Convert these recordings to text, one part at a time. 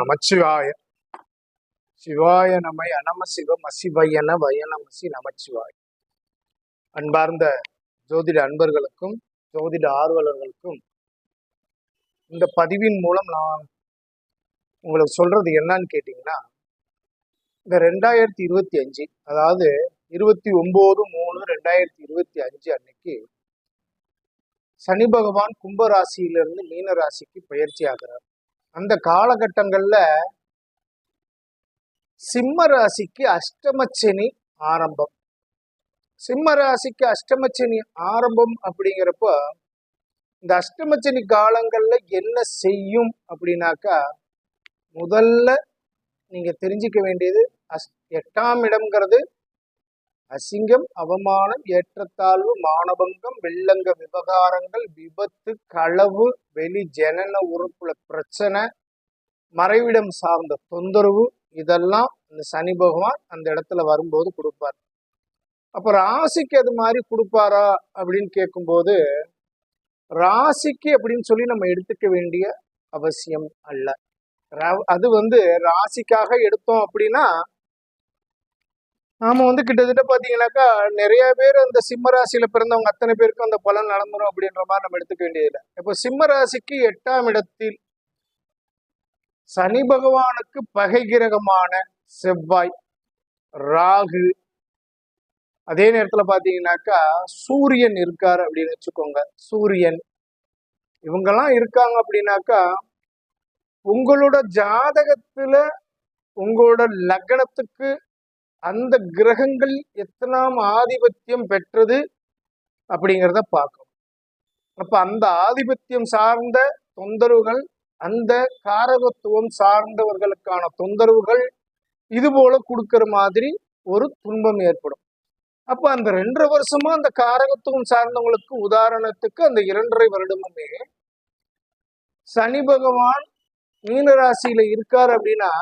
நமச்சிவாய. சிவாய நமை அனம சிவம் அசிவயன வயனமசி நமச்சிவாய். அன்பார்ந்த ஜோதிட அன்பர்களுக்கும் ஜோதிட ஆர்வலர்களுக்கும் இந்த பதிவின் மூலம் நான் உங்களுக்கு சொல்றது என்னன்னு கேட்டீங்கன்னா இந்த ரெண்டாயிரத்தி இருபத்தி அஞ்சு அதாவது இருபத்தி ஒன்பது மூணு ரெண்டாயிரத்தி இருபத்தி அஞ்சு அன்னைக்கு சனி பகவான் கும்பராசியிலிருந்து மீன ராசிக்கு பயிற்சி ஆகிறார். அந்த காலகட்டங்கள்ல சிம்ம ராசிக்கு அஷ்டமச்சனி ஆரம்பம். சிம்ம ராசிக்கு அஷ்டமச்சனி ஆரம்பம் அப்படிங்கிறப்போ இந்த அஷ்டமச்சனி காலங்கள்ல என்ன செய்யும் அப்படின்னாக்கா முதல்ல நீங்க தெரிஞ்சுக்க வேண்டியது அஸ் எட்டாம் இடம்ங்கிறது அசிங்கம் அவமானம் ஏற்றத்தாழ்வு மானபங்கம் வெள்ளங்க விவகாரங்கள் விபத்து களவு வெளி ஜனன உறுப்புல பிரச்சனை மறைவிடம் சார்ந்த தொந்தரவு இதெல்லாம் இந்த சனி பகவான் அந்த இடத்துல வரும்போது கொடுப்பார். அப்ப ராசிக்கு அது மாதிரி கொடுப்பாரா அப்படின்னு கேட்கும்போது ராசிக்கு அப்படின்னு சொல்லி நம்ம எடுத்துக்க வேண்டிய அவசியம் அல்ல. அது வந்து ராசிக்காக எடுத்தோம் அப்படின்னா நாம வந்து கிட்டத்தட்ட பாத்தீங்கன்னாக்கா நிறைய பேர் அந்த சிம்ம ராசியில பிறந்தவங்க அத்தனை பேருக்கும் அந்த பலன் நடந்துரும் அப்படின்ற மாதிரி நம்ம எடுத்துக்க வேண்டியதில்லை. இப்போ சிம்ம ராசிக்கு எட்டாம் இடத்தில் சனி பகவானுக்கு பகை கிரகமான செவ்வாய் ராகு அதே நேரத்துல பாத்தீங்கன்னாக்கா சூரியன் இருக்கார் அப்படின்னு வச்சுக்கோங்க. சூரியன். இவங்கெல்லாம் இருக்காங்க அப்படின்னாக்கா உங்களோட ஜாதகத்துல உங்களோட லக்னத்துக்கு அந்த கிரகங்கள் எத்தனாம் ஆதிபத்தியம் பெற்றது அப்படிங்கிறத பார்க்கணும். அப்ப அந்த ஆதிபத்தியம் சார்ந்த தொந்தரவுகள் அந்த காரகத்துவம் சார்ந்தவர்களுக்கான தொந்தரவுகள் இது போல கொடுக்கிற மாதிரி ஒரு துன்பம் ஏற்படும். அப்ப அந்த ரெண்டரை வருஷமா அந்த காரகத்துவம் சார்ந்தவங்களுக்கு உதாரணத்துக்கு அந்த இரண்டரை வருடமுமே சனி பகவான் மீனராசியில இருக்கார் அப்படின்னா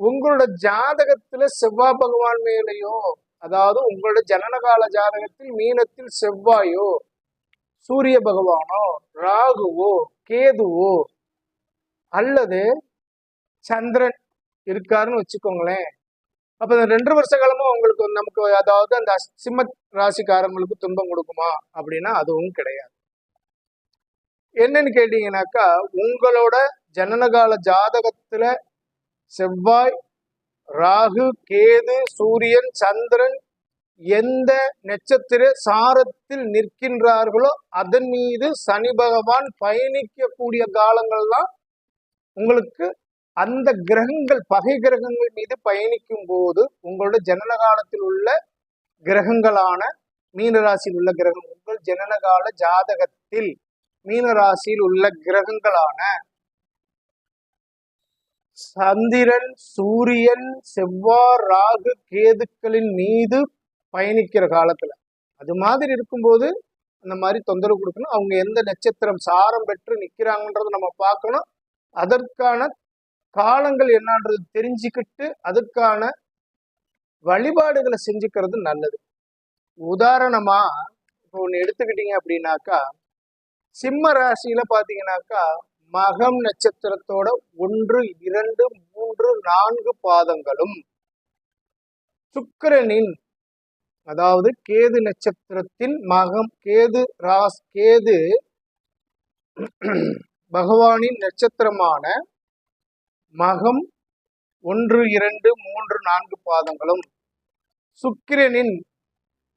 உங்களோட ஜாதகத்துல செவ்வாய் பகவான் மேலேயோ அதாவது உங்களோட ஜனனகால ஜாதகத்தில் மீனத்தில் செவ்வாயோ சூரிய பகவானோ ராகுவோ கேதுவோ அல்லது சந்திரன் இருக்காருன்னு வச்சுக்கோங்களேன். அப்ப இந்த ரெண்டு வருஷ காலமா உங்களுக்கு நமக்கு அதாவது அந்த சிம்ம ராசிக்காரங்களுக்கு துன்பம் கொடுக்குமா? அப்படின்னா அதுவும் கிடையாது. என்னன்னு கேட்டீங்கன்னாக்கா உங்களோட ஜனனகால ஜாதகத்துல செவ்வாய் ராகு கேது சூரியன் சந்திரன் எந்த நட்சத்திர சாரத்தில் நிற்கின்றார்களோ அதன் மீது சனி பகவான் பயணிக்கக்கூடிய காலங்கள்லாம் உங்களுக்கு அந்த கிரகங்கள் பகை கிரகங்கள் மீது பயணிக்கும் போது உங்களோட ஜனன காலத்தில் உள்ள கிரகங்களான மீனராசியில் உள்ள கிரகம் உங்கள் ஜனனகால ஜாதகத்தில் மீனராசியில் உள்ள கிரகங்களான சந்திரன் சூரியன் செவ்வாய் ராகு கேதுக்களின் மீது பயணிக்கிற காலத்துல. அது மாதிரி இருக்கும்போது அந்த மாதிரி தொந்தரவு கொடுக்கணும். அவங்க எந்த நட்சத்திரம் சாரம் பெற்று நிக்கிறாங்கன்றத நம்ம பார்க்கணும். அதற்கான காலங்கள் என்னன்றது தெரிஞ்சுக்கிட்டு அதுக்கான வழிபாடுகளை செஞ்சுக்கிறது நல்லது. உதாரணமா இப்போ ஒன்று எடுத்துக்கிட்டீங்க அப்படின்னாக்கா சிம்ம ராசியில பாத்தீங்கன்னாக்கா மகம் நட்சத்திரத்தோட ஒன்று இரண்டு மூன்று நான்கு பாதங்களும் சுக்கிரனின் அதாவது கேது நட்சத்திரத்தின் மகம் கேது ராஸ் கேது பகவானின் நட்சத்திரமான மகம் ஒன்று இரண்டு மூன்று நான்கு பாதங்களும் சுக்கிரனின்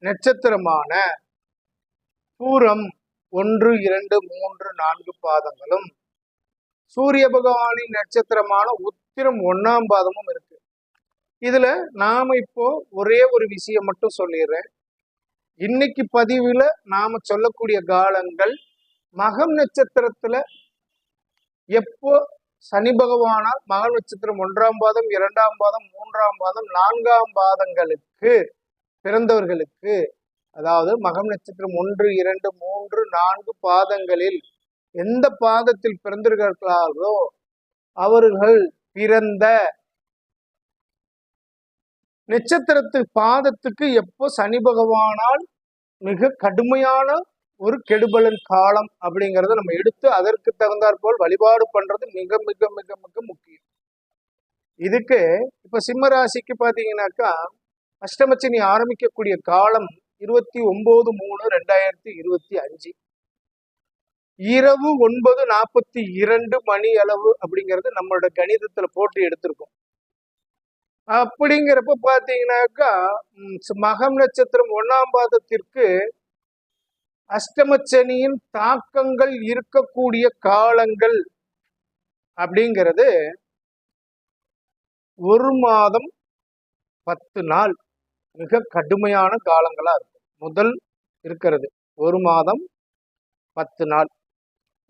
நட்சத்திரமான பூரம் ஒன்று இரண்டு மூன்று நான்கு பாதங்களும் சூரிய பகவானின் நட்சத்திரமான உத்திரம் ஒன்னாம் பாதமும் இருக்கு. இதுல நாம இப்போ ஒரே ஒரு விஷயம் மட்டும் சொல்லிடுறேன். இன்னைக்கு பதிவுல நாம சொல்லக்கூடிய காலங்கள் மகம் நட்சத்திரத்துல எப்போ சனி பகவானால் மகம் நட்சத்திரம் ஒன்றாம் பாதம் இரண்டாம் பாதம் மூன்றாம் பாதம் நான்காம் பாதங்களுக்கு பிறந்தவர்களுக்கு அதாவது மகம் நட்சத்திரம் ஒன்று இரண்டு மூன்று நான்கு பாதங்களில் எந்த பாதத்தில் பிறந்திருக்கிறார்களோ அவர்கள் பிறந்த நட்சத்திரத்து பாதத்துக்கு எப்போ சனி பகவானால் மிக கடுமையான ஒரு கெடுபலன் காலம் அப்படிங்கிறத நம்ம எடுத்து அதற்கு தகுந்தாற் போல் வழிபாடு பண்றது மிக மிக மிக மிக முக்கியம். இதுக்கு இப்ப சிம்ம ராசிக்கு பாத்தீங்கன்னாக்கா அஷ்டமச்சினி ஆரம்பிக்கக்கூடிய காலம் இருபத்தி ஒன்பது மூணு ரெண்டாயிரத்தி இருபத்தி அஞ்சு. இரவு ஒன்பது நாற்பத்தி இரண்டு மணி அளவு அப்படிங்கிறது நம்மளோட கணிதத்துல போட்டு எடுத்திருக்கோம். அப்படிங்கிறப்ப பாத்தீங்கன்னாக்கா மகம் நட்சத்திரம் ஒன்னாம் பாதத்திற்கு அஷ்டமச்சனியின் தாக்கங்கள் இருக்கக்கூடிய காலங்கள் அப்படிங்கிறது ஒரு மாதம் பத்து நாள். மிக கடுமையான காலங்களா இருக்கும். முதல் இருக்கிறது. ஒரு மாதம் பத்து நாள்.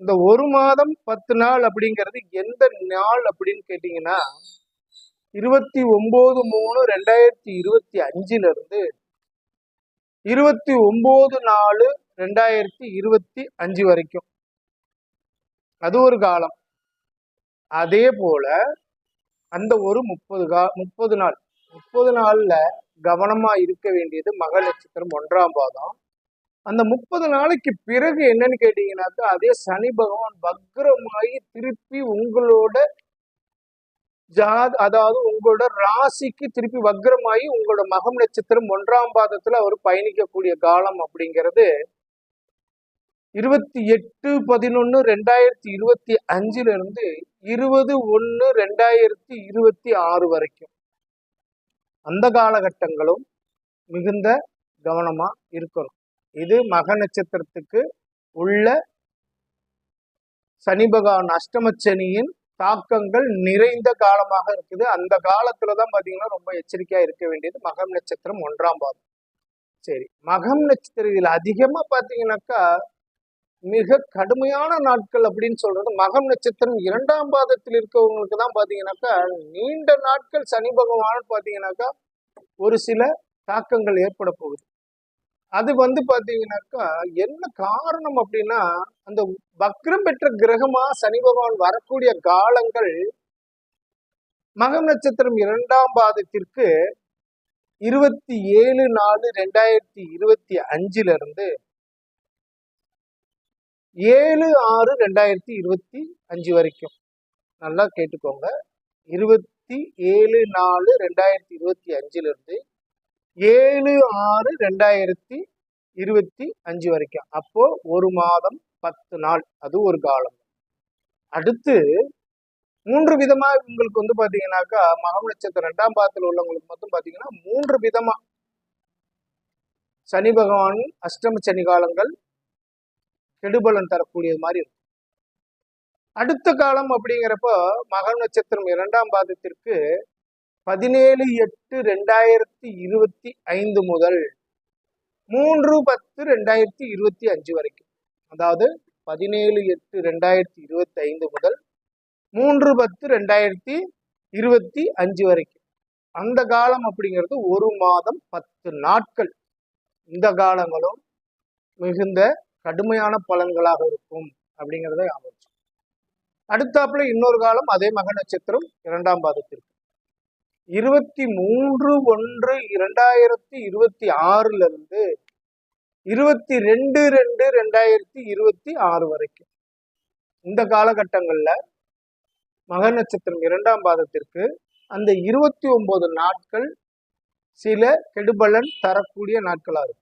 இந்த ஒரு மாதம் பத்து நாள் அப்படிங்கிறது எந்த நாள் அப்படின்னு கேட்டீங்கன்னா இருபத்தி ஒன்பது மூணு ரெண்டாயிரத்தி இருபத்தி அஞ்சுல இருந்து இருபத்தி ஒன்பது நாலு ரெண்டாயிரத்தி இருபத்தி அஞ்சு வரைக்கும். அது ஒரு காலம். அதே போல அந்த ஒரு முப்பது கா முப்பது நாள். முப்பது நாள்ல கவனமா இருக்க வேண்டியது மக நட்சத்திரம் ஒன்றாம் பாதம். அந்த முப்பது நாளைக்கு பிறகு என்னன்னு கேட்டீங்கன்னாக்கா அதே சனி பகவான் வக்ரமாகி திருப்பி உங்களோட ஜா அதாவது உங்களோட ராசிக்கு திருப்பி வக்ரமாகி உங்களோட மகம் நட்சத்திரம் ஒன்றாம் பாதத்துல அவர் பயணிக்கக்கூடிய காலம் அப்படிங்கிறது இருபத்தி எட்டு பதினொன்னு ரெண்டாயிரத்தி இருபத்தி அஞ்சுல இருந்து இருபது ஒன்னு ரெண்டாயிரத்தி இருபத்தி ஆறு வரைக்கும். அந்த காலகட்டங்களும் மிகுந்த கவனமா இருக்கணும். இது மக நட்சத்திரத்துக்கு உள்ள சனி பகவான் அஷ்டமச்சனியின் தாக்கங்கள் நிறைந்த காலமாக இருக்குது. அந்த காலத்துல தான் பாத்தீங்கன்னா ரொம்ப எச்சரிக்கையா இருக்க வேண்டியது மகம் நட்சத்திரம் ஒன்றாம் பாதம். சரி மகம் நட்சத்திரம் இதுல அதிகமா பாத்தீங்கன்னாக்கா மிக கடுமையான நாட்கள் அப்படின்னு சொல்றது மகம் நட்சத்திரம் இரண்டாம் பாதத்தில் இருக்கவங்களுக்கு தான் பாத்தீங்கன்னாக்கா நீண்ட நாட்கள் சனி பகவான் பாத்தீங்கன்னாக்கா ஒரு சில தாக்கங்கள் ஏற்பட போகுது. அது வந்து பாத்தீங்கன்னாக்கா என்ன காரணம் அப்படின்னா அந்த வக்ரம் பெற்ற கிரகமா சனி பகவான் வரக்கூடிய காலங்கள் மகம் நட்சத்திரம் இரண்டாம் பாதத்திற்கு இருபத்தி ஏழு நாலு ரெண்டாயிரத்தி இருபத்தி அஞ்சுல இருந்து ஏழு ஆறு ரெண்டாயிரத்தி இருபத்தி அஞ்சு வரைக்கும். நல்லா கேட்டுக்கோங்க. இருபத்தி ஏழு நாலு ரெண்டாயிரத்தி இருபத்தி அஞ்சுல இருந்து ஏழு ஆறு ரெண்டாயிரத்தி இருபத்தி அஞ்சு வரைக்கும். அப்போ ஒரு மாதம் பத்து நாள். அது ஒரு காலம். அடுத்து மூன்று விதமா உங்களுக்கு வந்து பாத்தீங்கன்னாக்கா மகம் நட்சத்திரம் ரெண்டாம் பாதத்தில் உள்ளவங்களுக்கு மட்டும் பாத்தீங்கன்னா மூன்று விதமா. சனி பகவான் அஷ்டம சனி காலங்கள் கெடுபலன் தரக்கூடியது மாதிரி இருக்கும் அடுத்த காலம் அப்படிங்கிறப்போ மகம் நட்சத்திரம் இரண்டாம் பாதத்திற்கு பதினேழு எட்டு ரெண்டாயிரத்தி இருபத்தி ஐந்து முதல் மூன்று பத்து ரெண்டாயிரத்தி இருபத்தி அஞ்சு வரைக்கும். அதாவது பதினேழு எட்டு ரெண்டாயிரத்தி இருபத்தி ஐந்து முதல் மூன்று பத்து ரெண்டாயிரத்தி இருபத்தி அஞ்சு வரைக்கும். அந்த காலம் அப்படிங்கிறது ஒரு மாதம் பத்து நாட்கள். இந்த காலங்களும் மிகுந்த கடுமையான பலன்களாக இருக்கும் அப்படிங்கிறத ஞாபகம் அடுத்தாப்புல இன்னொரு காலம் அதே மக நட்சத்திரம் இரண்டாம் பாதத்திற்கு. இருபத்தி மூன்று ஒன்று இரண்டாயிரத்தி இருபத்தி ஆறுல இருந்து இருபத்தி ரெண்டு ரெண்டு ரெண்டாயிரத்தி இருபத்தி ஆறு வரைக்கும். இந்த காலகட்டங்கள்ல மக நட்சத்திரம் இரண்டாம் பாதத்திற்கு அந்த இருபத்தி ஒன்பது நாட்கள் சில கெடுபலன் தரக்கூடிய நாட்களா இருக்கும்.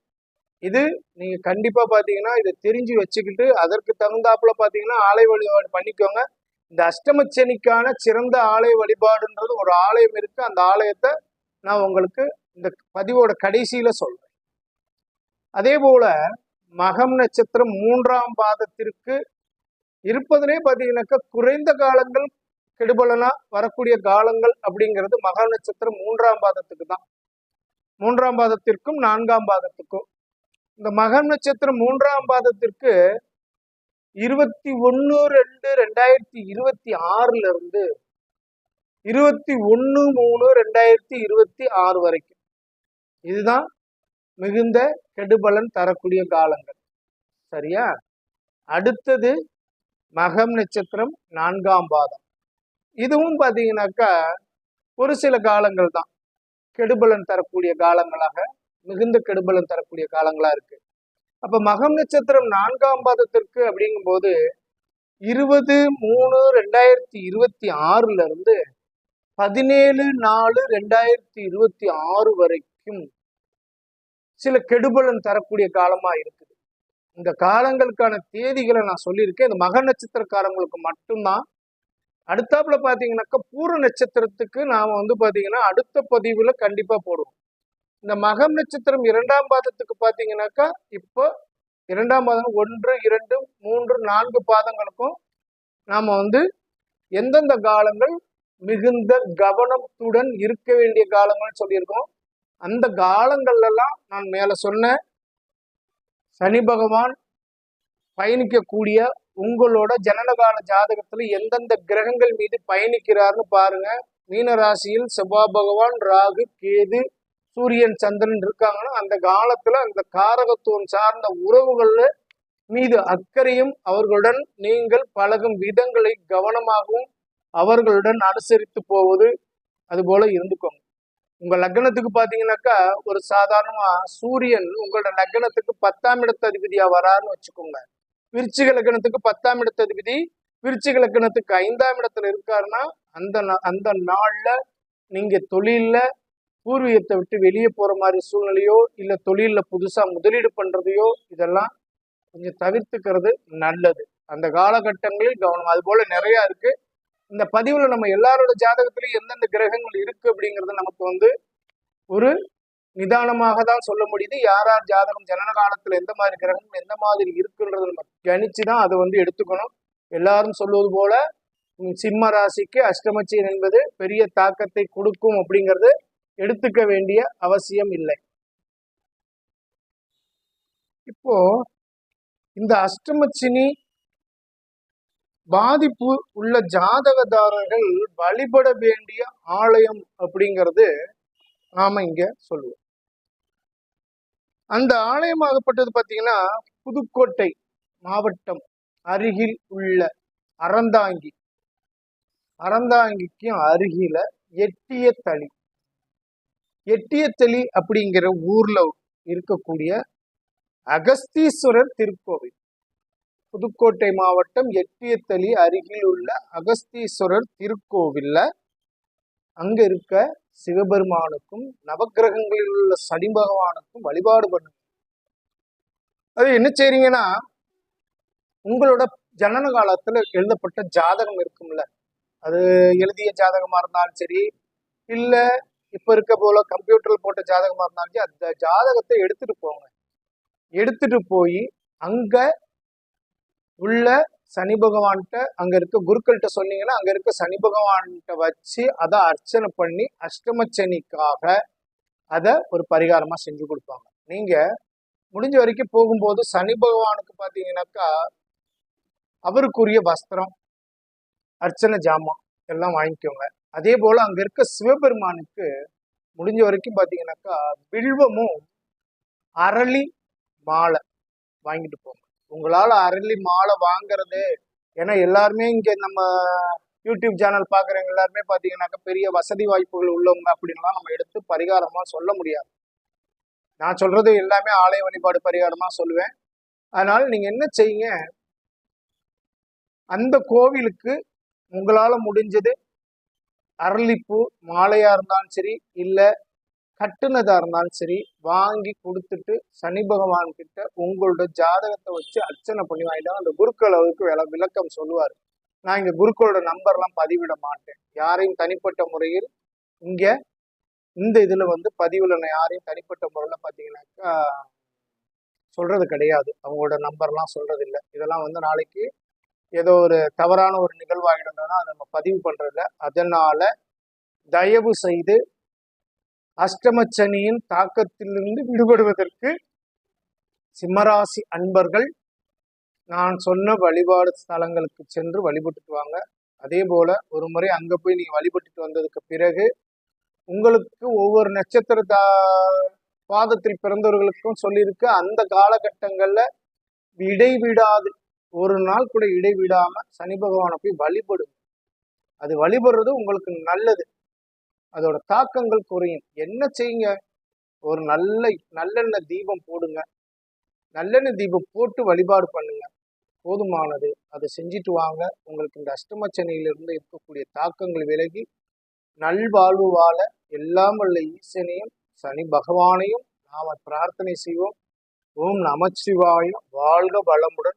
இது நீங்க கண்டிப்பா பாத்தீங்கன்னா இதை தெரிஞ்சு வச்சுக்கிட்டு அதற்கு தகுந்தாப்புல பாத்தீங்கன்னா ஆலை வழிபாடு பண்ணிக்கோங்க. இந்த அஷ்டமச்சனிக்கான சிறந்த ஆலய வழிபாடுன்றது ஒரு ஆலயம் இருக்கு. அந்த ஆலயத்தை நான் உங்களுக்கு இந்த பதிவோட கடைசியில சொல்றேன். அதே போல மகம் நட்சத்திரம் மூன்றாம் பாதத்திற்கு இருப்பதிலே பாத்தீங்கன்னாக்கா குறைந்த காலங்கள் கெடுபலனா வரக்கூடிய காலங்கள் அப்படிங்கிறது மகா நட்சத்திரம் மூன்றாம் பாதத்துக்கு தான். மூன்றாம் பாதத்திற்கும் நான்காம் பாதத்துக்கும். இந்த மகம் நட்சத்திரம் மூன்றாம் பாதத்திற்கு இருபத்தி ஒன்னு ரெண்டு ரெண்டாயிரத்தி இருபத்தி ஆறுல இருந்து இருபத்தி ஒன்னு மூணு ரெண்டாயிரத்தி இருபத்தி ஆறு வரைக்கும். இதுதான் மிகுந்த கெடுபலன் தரக்கூடிய காலங்கள். சரியா? அடுத்தது மகம் நட்சத்திரம் நான்காம் பாதம். இதுவும் பார்த்தீங்கன்னாக்கா ஒரு சில காலங்கள் தான் கெடுபலன் தரக்கூடிய காலங்களாக மிகுந்த கெடுபலன் தரக்கூடிய காலங்களா இருக்கு. அப்ப மகம் நட்சத்திரம் நான்காம் பாதத்திற்கு அப்படிங்கும்போது இருபது மூணு ரெண்டாயிரத்தி இருபத்தி ஆறுல இருந்து பதினேழு நாலு ரெண்டாயிரத்தி இருபத்தி ஆறு வரைக்கும் சில கெடுபலன் தரக்கூடிய காலமா இருக்குது. இந்த காலங்களுக்கான தேதிகளை நான் சொல்லியிருக்கேன். இந்த மக நட்சத்திரக்காரங்களுக்கு மட்டும்தான். அடுத்தாப்புல பாத்தீங்கன்னாக்கா பூர நட்சத்திரத்துக்கு நாம வந்து பாத்தீங்கன்னா அடுத்த பதிவுல கண்டிப்பா போடுவோம். இந்த மகம் நட்சத்திரம் இரண்டாம் பாதத்துக்கு பார்த்தீங்கன்னாக்கா இப்போ இரண்டாம் பாதம் ஒன்று இரண்டு மூன்று நான்கு பாதங்களுக்கும் நாம் வந்து எந்தெந்த காலங்கள் மிகுந்த கவனத்துடன் இருக்க வேண்டிய காலங்கள்னு சொல்லியிருக்கோம். அந்த காலங்கள்லாம் நான் மேலே சொன்ன சனி பகவான் பயணிக்கக்கூடிய உங்களோட ஜனனகால ஜாதகத்தில் எந்தெந்த கிரகங்கள் மீது பயணிக்கிறார்னு பாருங்க. மீன ராசியில் செவ்வாய் பகவான் ராகு கேது சூரியன் சந்திரன் இருக்காங்கன்னா அந்த காலத்துல அந்த காரகத்துவம் சார்ந்த உறவுகள்ல மீது அக்கறையும் அவர்களுடன் நீங்கள் பழகும் விதங்களை கவனமாகவும் அவர்களுடன் அனுசரித்து போவது அது போல இருந்துக்கோங்க. உங்க லக்னத்துக்கு பாத்தீங்கன்னாக்கா ஒரு சாதாரணமா சூரியன் உங்களோட லக்னத்துக்கு பத்தாம் இடத்து அதிபதியா வராருன்னு வச்சுக்கோங்க. விருச்சிக லக்னத்துக்கு பத்தாம் இடத்து அதிபதி விருச்சிக லக்னத்துக்கு ஐந்தாம் இடத்துல இருக்காருன்னா அந்த நா- அந்த நாள்ல நீங்க தொழில்ல பூர்வீகத்தை விட்டு வெளியே போற மாதிரி சூழ்நிலையோ இல்ல தொழிலில் புதுசா முதலீடு பண்றதையோ இதெல்லாம் கொஞ்சம் தவிர்த்துக்கிறது நல்லது. அந்த காலகட்டங்களில் கவனம். அது போல நிறைய இருக்கு. இந்த பதிவுல நம்ம எல்லாரோட ஜாதகத்திலையும் எந்தெந்த கிரகங்கள் இருக்கு அப்படிங்கறது நமக்கு வந்து ஒரு நிதானமாக தான் சொல்ல முடியுது. யார் யார் ஜாதகம் ஜனன காலத்துல எந்த மாதிரி கிரகம் எந்த மாதிரி இருக்குன்றதை நம்ம கணிச்சு தான் அதை வந்து எடுத்துக்கணும். எல்லாரும் சொல்வது போல சிம்ம ராசிக்கு அஷ்டமச்சியன் என்பது பெரிய தாக்கத்தை கொடுக்கும் அப்படிங்கிறது எடுத்துக்க வேண்டிய அவசியம் இல்லை. இப்போ இந்த அஷ்டமச்சினி பாதிப்பு உள்ள ஜாதகதாரர்கள் வழிபட வேண்டிய ஆலயம் அப்படிங்கிறது நாம இங்க சொல்லுவோம். அந்த ஆலயமாகப்பட்டது பார்த்தீங்கன்னா புதுக்கோட்டை மாவட்டம் அருகில் உள்ள அறந்தாங்கி. அறந்தாங்கிக்கும் அருகில எட்டிய தளி. எட்டியத்தளி அப்படிங்கிற ஊர்ல இருக்கக்கூடிய அகஸ்தீஸ்வரர் திருக்கோவில். புதுக்கோட்டை மாவட்டம் எட்டியத்தளி அருகில் உள்ள அகஸ்தீஸ்வரர் திருக்கோவில்ல அங்க இருக்க சிவபெருமானுக்கும் நவக்கிரகங்களில் உள்ள சனி பகவானுக்கும் வழிபாடு பண்ணுங்க. அது என்ன செய்றீங்கன்னா உங்களோட ஜனன காலத்துல எழுதப்பட்ட ஜாதகம் இருக்கும்ல. அது எழுதிய ஜாதகமா இருந்தாலும் சரி இல்லை இப்ப இருக்க போல கம்ப்யூட்டர்ல போட்ட ஜாதகமா இருந்தாலும் அந்த ஜாதகத்தை எடுத்துட்டு போங்க. எடுத்துட்டு போய் அங்க உள்ள சனி பகவான்கிட்ட அங்க இருக்க குருக்கள்கிட்ட சொன்னீங்கன்னா அங்க இருக்க சனி பகவான்கிட்ட வச்சு அதை அர்ச்சனை பண்ணி அஷ்டமச்சனிக்காக அதை ஒரு பரிகாரமா செஞ்சு கொடுப்பாங்க. நீங்க முடிஞ்ச வரைக்கும் போகும்போது சனி பகவானுக்கு பாத்தீங்கன்னாக்கா அவருக்குரிய வஸ்திரம் அர்ச்சனை ஜாமான் எல்லாம் வாங்கிக்கோங்க. அதே போல அங்க இருக்க சிவபெருமானுக்கு முடிஞ்ச வரைக்கும் பாத்தீங்கன்னாக்கா வில்வமும் அரளி மாலை வாங்கிட்டு போங்க. உங்களால அரளி மாலை வாங்குறது ஏன்னா எல்லாருமே இங்க நம்ம யூடியூப் சேனல் பாக்குறவங்க எல்லாருமே பாத்தீங்கன்னாக்கா பெரிய வசதி வாய்ப்புகள் உள்ளவங்க அப்படின்லாம் நம்ம எடுத்து பரிகாரமா சொல்ல முடியாது. நான் சொல்றது எல்லாமே ஆலய வழிபாடு பரிகாரமா சொல்லுவேன். அதனால நீங்க என்ன செய்யுங்க அந்த கோவிலுக்கு உங்களால முடிஞ்சது அரளிப்பூ மாலையா இருந்தாலும் சரி இல்ல கட்டுனதா இருந்தாலும் சரி வாங்கி கொடுத்துட்டு சனி பகவான் கிட்ட உங்களோட ஜாதகத்தை வச்சு அர்ச்சனை பண்ணி வாங்கிட்டா அந்த குருக்கள் அவருக்கு வில விளக்கம் சொல்லுவார். நான் இங்க குருக்களோட நம்பர்லாம் பதிவிட மாட்டேன். யாரையும் தனிப்பட்ட முறையில் இங்க இந்த இதுல வந்து பதிவுல நான் யாரையும் தனிப்பட்ட முறையில பாத்தீங்கன்னாக்கா சொல்றது கிடையாது. அவங்களோட நம்பர்லாம் சொல்றது இல்லை இதெல்லாம் வந்து நாளைக்கு ஏதோ ஒரு தவறான ஒரு நிகழ்வாகிடும்னா அதை நம்ம பதிவு பண்றதில்ல அதனால தயவு செய்து அஷ்டமச்சனியின் தாக்கத்திலிருந்து விடுபடுவதற்கு சிம்மராசி அன்பர்கள் நான் சொன்ன வழிபாடு ஸ்தலங்களுக்கு சென்று வழிபட்டுட்டு வாங்க. அதே போல ஒரு முறை அங்கே போய் நீங்கள் வழிபட்டுட்டு வந்ததுக்கு பிறகு உங்களுக்கு ஒவ்வொரு நட்சத்திர தா- பாதத்தில் பிறந்தவர்களுக்கும் சொல்லியிருக்கு. அந்த காலகட்டங்களில் இடைவிடாது ஒரு நாள் கூட இடைவிடாம சனி பகவானை போய் வழிபடுங்க அது வழிபடுறது உங்களுக்கு நல்லது. அதோட தாக்கங்கள் குறையும். என்ன செய்யுங்க? ஒரு நல்ல நல்லெண்ணெய் தீபம் போடுங்க. நல்லெண்ணெய் தீபம் போட்டு வழிபாடு பண்ணுங்க. போதுமானது. அதை செஞ்சுட்டு வாங்க. உங்களுக்கு இந்த அஷ்டமச்சனியிலிருந்து இருக்கக்கூடிய தாக்கங்கள் விலகி நல்வாழ்வு வாழ எல்லாம் வல்ல ஈசனையும் சனி பகவானையும் நாம பிரார்த்தனை செய்வோம். ஓம் நமச்சிவாய வாழ்க வளமுடன்.